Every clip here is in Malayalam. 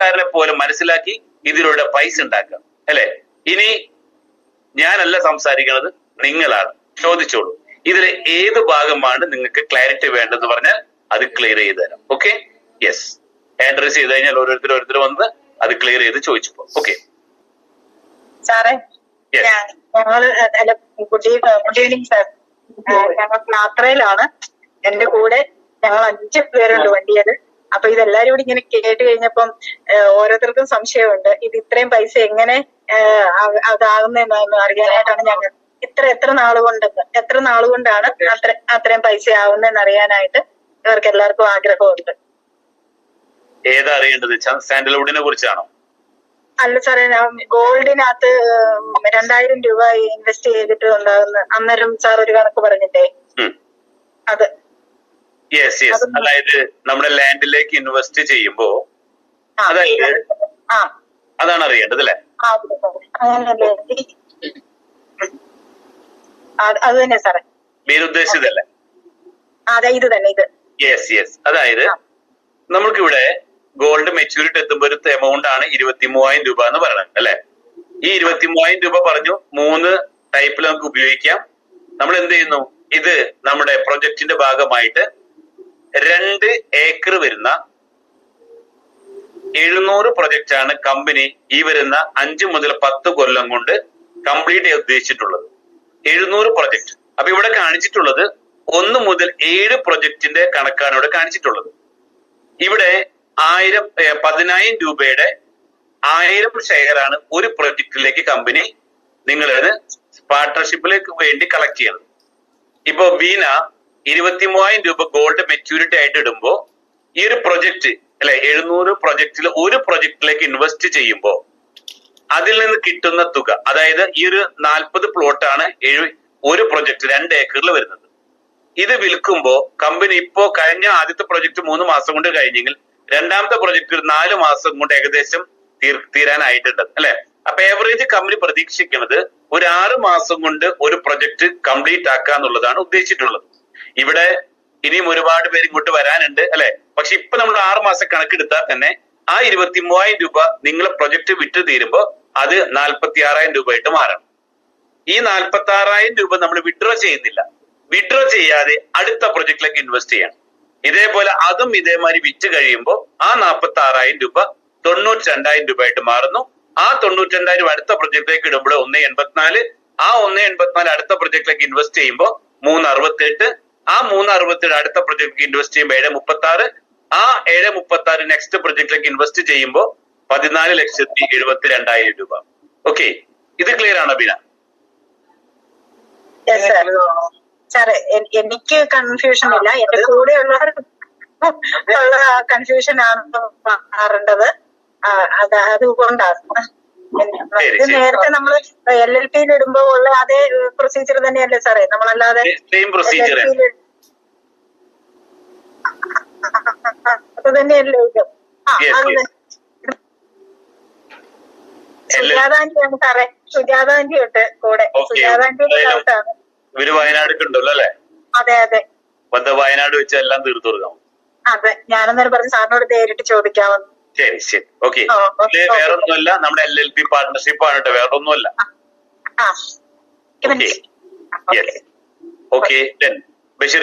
കാരനെ പോലും മനസ്സിലാക്കി ഇതിലൂടെ പൈസ ഉണ്ടാക്കാം അല്ലെ? ഇനി ഞാനല്ല സംസാരിക്കുന്നത് നിങ്ങളാണ്. ചോദിച്ചോളൂ. ഇതിലെ ഏത് ഭാഗമാണ് നിങ്ങൾക്ക് ക്ലാരിറ്റി വേണ്ടതെന്ന് പറഞ്ഞാൽ അത് ക്ലിയർ ചെയ്ത് തരാം. ഓക്കെ യെസ് ആൻഡ്രസ് ചെയ്ത് കഴിഞ്ഞാൽ ഓരോരുത്തർ ഓരോരുത്തർ വന്ന് അത് ക്ലിയർ ചെയ്ത് ഓക്കെ സാറേ Yes. ഞാൻ- ഞങ്ങൾ അല്ല ഗുഡ് ഗുഡ് ഈവനിങ് സാർ ഞങ്ങൾ യാത്രയിലാണ്. എന്റെ കൂടെ ഞങ്ങൾ അഞ്ച് പേരുണ്ട് വണ്ടിയത് അപ്പൊ ഇതെല്ലാരും കൂടി ഇങ്ങനെ കേട്ട് കഴിഞ്ഞപ്പം ഓരോരുത്തർക്കും സംശയമുണ്ട്. ഇത് ഇത്രയും പൈസ എങ്ങനെ അതാകുന്നതെന്ന് അറിയാനായിട്ടാണ് ഞങ്ങൾ ഇത്ര എത്ര നാൾ കൊണ്ടെന്ന് എത്ര നാൾ കൊണ്ടാണ് അത്ര അത്രയും പൈസ ആവുന്നതെന്ന് അറിയാനായിട്ട് ഇവർക്ക് എല്ലാവർക്കും ആഗ്രഹമുണ്ട്. ഏതാ അറിയേണ്ടത്? സാൻഡൽവുഡിനെ കുറിച്ചാണോ? അല്ല സാറേ ഗോൾഡിനകത്ത് രണ്ടായിരം രൂപ ഇൻവെസ്റ്റ് ചെയ്തിട്ട് ഉണ്ടാകുന്ന അന്നേരം സാർ ഒരു കണക്ക് പറഞ്ഞിട്ടേ. അത് യെസ് യെസ് അതായത് നമ്മുടെ ലാൻഡിലേക്ക് ഇൻവെസ്റ്റ് ചെയ്യുമ്പോ അതായത് അതാണ് അറിയേണ്ടത് അല്ലേ? അതെ തന്നെ. സാറേ. പേരുദ്ദേശിച്ചതല്ലേ അതെ ഇത് തന്നെ ഇത്. യെസ് യെസ് അതായത് നമുക്കിവിടെ ഗോൾഡ് മെച്യൂരിറ്റി എത്തുമ്പോൾ ഒരു എമൗണ്ട് ആണ് ഇരുപത്തി മൂവായിരം രൂപ എന്ന് പറയുന്നത് അല്ലെ? ഈ ഇരുപത്തി മൂവായിരം രൂപ പറഞ്ഞു മൂന്ന് ടൈപ്പിൽ നമുക്ക് ഉപയോഗിക്കാം. നമ്മൾ എന്ത് ചെയ്യുന്നു? ഇത് നമ്മുടെ പ്രൊജക്ടിന്റെ ഭാഗമായിട്ട് രണ്ട് ഏക്കർ വരുന്ന എഴുന്നൂറ് പ്രൊജക്റ്റ് ആണ് കമ്പനി ഈ വരുന്ന അഞ്ച് മുതൽ പത്ത് കൊല്ലം കൊണ്ട് കംപ്ലീറ്റ് ചെയ്യാൻ ഉദ്ദേശിച്ചിട്ടുള്ളത്. എഴുന്നൂറ് പ്രൊജക്റ്റ് അപ്പൊ ഇവിടെ കാണിച്ചിട്ടുള്ളത് ഒന്ന് മുതൽ ഏഴ് പ്രൊജക്ടിന്റെ കണക്കാണ് ഇവിടെ കാണിച്ചിട്ടുള്ളത്. ഇവിടെ ആയിരം പതിനായിരം രൂപയുടെ ആയിരം ഷെയറാണ് ഒരു പ്രൊജക്റ്റിലേക്ക് കമ്പനി നിങ്ങളത് പാർട്ണർഷിപ്പിലേക്ക് വേണ്ടി കളക്ട് ചെയ്യണം. ഇപ്പൊ ബീന ഇരുപത്തി മൂവായിരം രൂപ ഗോൾഡ് മെച്യൂരിറ്റി ആയിട്ട് ഇടുമ്പോൾ ഈ ഒരു പ്രൊജക്ട് അല്ലെ എഴുന്നൂറ് പ്രൊജക്റ്റിൽ ഒരു പ്രൊജക്റ്റിലേക്ക് ഇൻവെസ്റ്റ് ചെയ്യുമ്പോൾ അതിൽ നിന്ന് കിട്ടുന്ന തുക അതായത് ഈ ഒരു നാൽപ്പത് പ്ലോട്ടാണ് എഴു ഒരു പ്രൊജക്ട് രണ്ട് ഏക്കറിൽ വരുന്നത്. ഇത് വിൽക്കുമ്പോൾ കമ്പനി ഇപ്പോ കഴിഞ്ഞ ആദ്യത്തെ പ്രൊജക്ട് മൂന്ന് മാസം കൊണ്ട് കഴിഞ്ഞെങ്കിൽ രണ്ടാമത്തെ പ്രൊജക്ട് നാല് മാസം കൊണ്ട് ഏകദേശം തീർ തീരാനായിട്ടുണ്ട് അല്ലെ? അപ്പൊ ഏവറേജ് കമ്പനി പ്രതീക്ഷിക്കുന്നത് ഒരു ആറ് മാസം കൊണ്ട് ഒരു പ്രൊജക്ട് കംപ്ലീറ്റ് ആക്കുക എന്നുള്ളതാണ് ഉദ്ദേശിച്ചിട്ടുള്ളത്. ഇവിടെ ഇനിയും ഒരുപാട് പേര് ഇങ്ങോട്ട് വരാനുണ്ട് അല്ലെ? പക്ഷെ ഇപ്പൊ നമ്മൾ ആറ് മാസം കണക്കെടുത്താൽ തന്നെ ആ ഇരുപത്തി മൂവായിരം രൂപ നിങ്ങളെ പ്രൊജക്ട് വിറ്റ് തീരുമ്പോ അത് നാൽപ്പത്തി ആറായിരം രൂപ ആയിട്ട് മാറണം ഈ നാൽപ്പത്തി ആറായിരം രൂപ നമ്മൾ വിഡ്രോ ചെയ്യുന്നില്ല. വിഡ്രോ ചെയ്യാതെ അടുത്ത പ്രൊജക്റ്റിലേക്ക് ഇൻവെസ്റ്റ് ചെയ്യണം. ഇതേപോലെ അതും ഇതേമാതിരി വിറ്റ് കഴിയുമ്പോൾ ആ നാൽപ്പത്തി ആറായിരം രൂപ തൊണ്ണൂറ്റി രണ്ടായിരം രൂപ ആയിട്ട് മാറുന്നു. ആ തൊണ്ണൂറ്റി രണ്ടായിരം അടുത്ത പ്രൊജക്റ്റിലേക്ക് ഇടുമ്പോൾ ഒന്ന് എൺപത്തിനാല് ആ ഒന്ന് എൺപത്തിനാല് അടുത്ത പ്രൊജക്റ്റിലേക്ക് ഇൻവെസ്റ്റ് ചെയ്യുമ്പോൾ മൂന്ന് അറുപത്തെട്ട് ആ മൂന്ന് അറുപത്തേഴ് അടുത്ത പ്രൊജക്ടിലേക്ക് ഇൻവെസ്റ്റ് ചെയ്യുമ്പോൾ ഏഴ് മുപ്പത്തി ആറ് ആ ഏഴ് മുപ്പത്തി ആറ് നെക്സ്റ്റ് പ്രൊജക്ടിലേക്ക് ഇൻവെസ്റ്റ് ചെയ്യുമ്പോൾ പതിനാല് ലക്ഷത്തി എഴുപത്തി രണ്ടായിരം രൂപ. ഓക്കെ ഇത് ക്ലിയർ ആണോ ബീന? എനിക്ക് കൺഫ്യൂഷൻ ഇല്ല. എന്റെ കൂടെ ഉള്ളവർ കൺഫ്യൂഷൻ ആണ് മാറേണ്ടത്. അത് അതുകൊണ്ടാണ്. നേരത്തെ നമ്മൾ എൽ എൽ പിയിൽ ഇടുമ്പോ ഉള്ള അതേ പ്രൊസീജിയർ തന്നെയല്ലേ സാറേ? നമ്മളല്ലാതെ അത് തന്നെയല്ലേ ഇത്? ആ Yes, അത് yes. തന്നെ. സുജാതാന്റിയാണ് സാറേ. സുജാതാന്റി ഉണ്ട് കൂടെ. സുജാതാന്റിയുടെ ഡൗട്ടാണ് ഇവർ അല്ലെ? അതെ അതെ. വയനാട് വെച്ച് എല്ലാം തീർത്തു കൊടുക്കാം അതെ ഞാനന്നേരം പറഞ്ഞു സാറിനോട് നേരിട്ട് ചോദിക്കാമെന്ന് ശരി ശരി. ഓക്കെ okay, ഇത് okay. വേറെ ഒന്നുമല്ല നമ്മുടെ എൽ എൽ പി പാർട്ണർഷിപ്പ് ആണ് കേട്ടോ വേറെ ഒന്നുമല്ല ആ. ഇവൻ Okay. Yes okay Basheer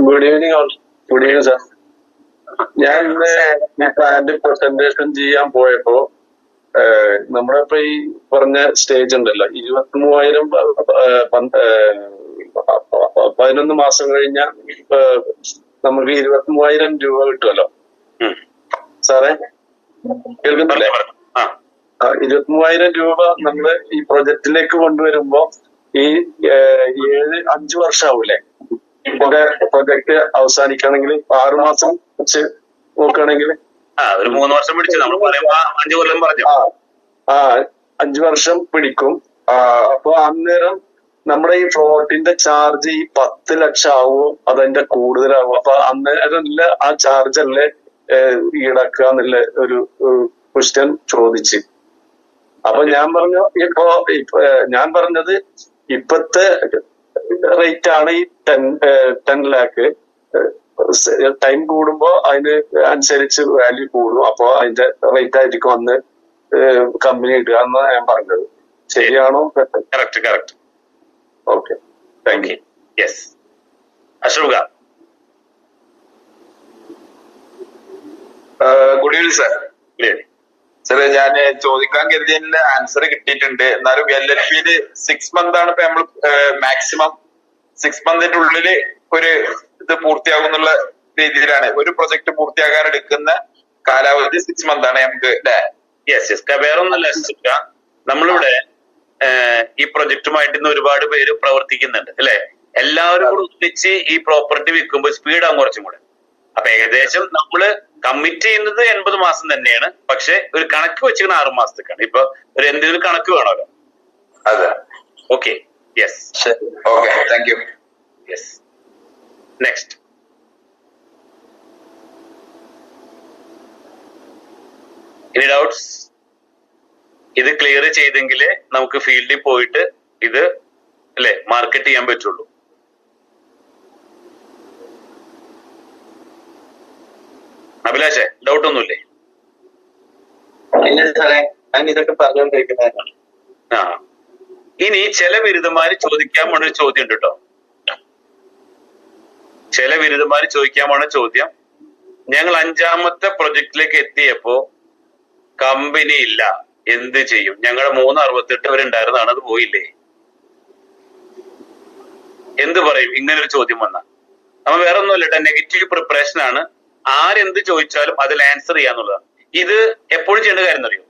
good evening all good evening sir ഞാൻ ഇന്ന് ഈ പ്ലാന്റ് പ്രസന്റേഷൻ ചെയ്യാൻ പോയപ്പോ നമ്മളിപ്പോ ഈ പറഞ്ഞ സ്റ്റേജ് ഉണ്ടല്ലോ. ഇരുപത്തി മൂവായിരം പതിനൊന്ന് മാസം കഴിഞ്ഞ നമുക്ക് ഇരുപത്തി മൂവായിരം രൂപ കിട്ടുമല്ലോ സാറേ കേൾക്കുന്നില്ലേ ഇരുപത്തി മൂവായിരം രൂപ നമ്മൾ ഈ പ്രൊജക്റ്റിലേക്ക് കൊണ്ടുവരുമ്പോ ഈ ഏഴ് അഞ്ചു വർഷമാവൂലേ ഇവിടെ പ്രൊജക്ട് അവസാനിക്കുകയാണെങ്കിൽ ആറു മാസം വെച്ച് നോക്കുകയാണെങ്കിൽ ആ ഒരു മൂന്ന് വർഷം പിടിച്ചു നമ്മൾ പറയുമ്പോ അഞ്ചു കൊല്ലം പറഞ്ഞു. ആ ആ അഞ്ചു വർഷം പിടിക്കും. അപ്പൊ അന്നേരം നമ്മുടെ ഈ ഫ്ലോട്ടിന്റെ ചാർജ് ഈ പത്ത് ലക്ഷം ആവുമോ അതതിന്റെ കൂടുതലാവും. അപ്പൊ അന്നേരം ആ ചാർജ് അല്ലേ ഈടാക്കുക എന്നുള്ള ഒരു ക്വസ്റ്റ്യൻ ചോദിച്ച്. അപ്പൊ ഞാൻ പറഞ്ഞു ഇപ്പൊ, ഞാൻ പറഞ്ഞത് ഇപ്പത്തെ റേറ്റ് ആണ് ഈ ടെൻ ടെൻ ലാക്ക്. ടൈം കൂടുമ്പോ അതിന് അനുസരിച്ച് വാല്യൂ കൂടും. അപ്പൊ അതിന്റെ റേറ്റ് ആയിരിക്കും അന്ന് കമ്പനി ഇടുക എന്നാണ് ഞാൻ പറഞ്ഞത്. ശരിയാണോ? Correct correct okay thank you yes Ashraf good evening sir. സാറേ ഞാൻ ചോദിക്കാൻ കരുതിയതിന്റെ ആൻസർ കിട്ടിയിട്ടുണ്ട്. എന്നാലും എൽ എൽ പിയിൽ സിക്സ് മന്ത് ആണ് ഇപ്പൊ നമ്മൾ മാക്സിമം സിക്സ് മന്തിന്റെ ഉള്ളിൽ ഒരു ഇത് പൂർത്തിയാകും എന്നുള്ള രീതിയിലാണ്. ഒരു പ്രൊജക്ട് പൂർത്തിയാകാൻ എടുക്കുന്ന കാലാവധി സിക്സ് മന്ത് ആണ് നമുക്ക് യെസ് യെസ് ഖാൻ നമ്മളിവിടെ ഈ പ്രൊജക്റ്റുമായിട്ട് ഇന്ന് ഒരുപാട് പേര് പ്രവർത്തിക്കുന്നുണ്ട് അല്ലെ? എല്ലാവരും കൂടെ ഒന്നിച്ച് ഈ പ്രോപ്പർട്ടി വിൽക്കുമ്പോൾ സ്പീഡ് ആകും കുറച്ചും കൂടെ. അപ്പൊ ഏകദേശം നമ്മൾ കമ്മിറ്റ് ചെയ്യുന്നത് എൺപത് മാസം തന്നെയാണ് പക്ഷെ ഒരു കണക്ക് വെച്ചിരിക്കുന്ന ആറു മാസത്തേക്കാണ്. ഇപ്പൊ ഒരു എന്തെങ്കിലും കണക്ക് വേണമല്ലോ? അതെ. Okay yes okay thank you yes next any doubts ഇത് ക്ലിയർ ചെയ്തെങ്കിലേ നമുക്ക് ഫീൽഡിൽ പോയിട്ട് ഇത് അല്ലെ മാർക്കറ്റ് ചെയ്യാൻ പറ്റുള്ളൂ. അഭിലാഷേ ഡൗട്ട് ഒന്നുമില്ലേ? ഇതൊക്കെ പറഞ്ഞുകൊണ്ടിരിക്കുന്നതാണ് ആ. ഇനി ചില ബിരുദന്മാര് ചോദിക്കാൻ പോണ ഒരു ചോദ്യം ഉണ്ട് കേട്ടോ. ചില ബിരുദന്മാര് ചോദിക്കാൻ പോണ ചോദ്യം. ഞങ്ങൾ അഞ്ചാമത്തെ പ്രൊജക്റ്റിലേക്ക് എത്തിയപ്പോ കമ്പനി ഇല്ല. എന്ത് ചെയ്യും? ഞങ്ങൾ മൂന്ന് അറുപത്തെട്ട് വരെ ഉണ്ടായിരുന്നതാണ് അത് പോയില്ലേ? എന്ത് പറയും? ഇങ്ങനെ ഒരു ചോദ്യം വന്ന. നമ്മൾ വേറെ ഒന്നുമല്ല നെഗറ്റീവ് പ്രിപ്പറേഷൻ ആണ്. ആരെന്ത് ചോദിച്ചാലും അതിൽ ആൻസർ ചെയ്യാന്നുള്ളതാണ്. ഇത് എപ്പോഴും ചെയ്യേണ്ട കാര്യം അറിയോ?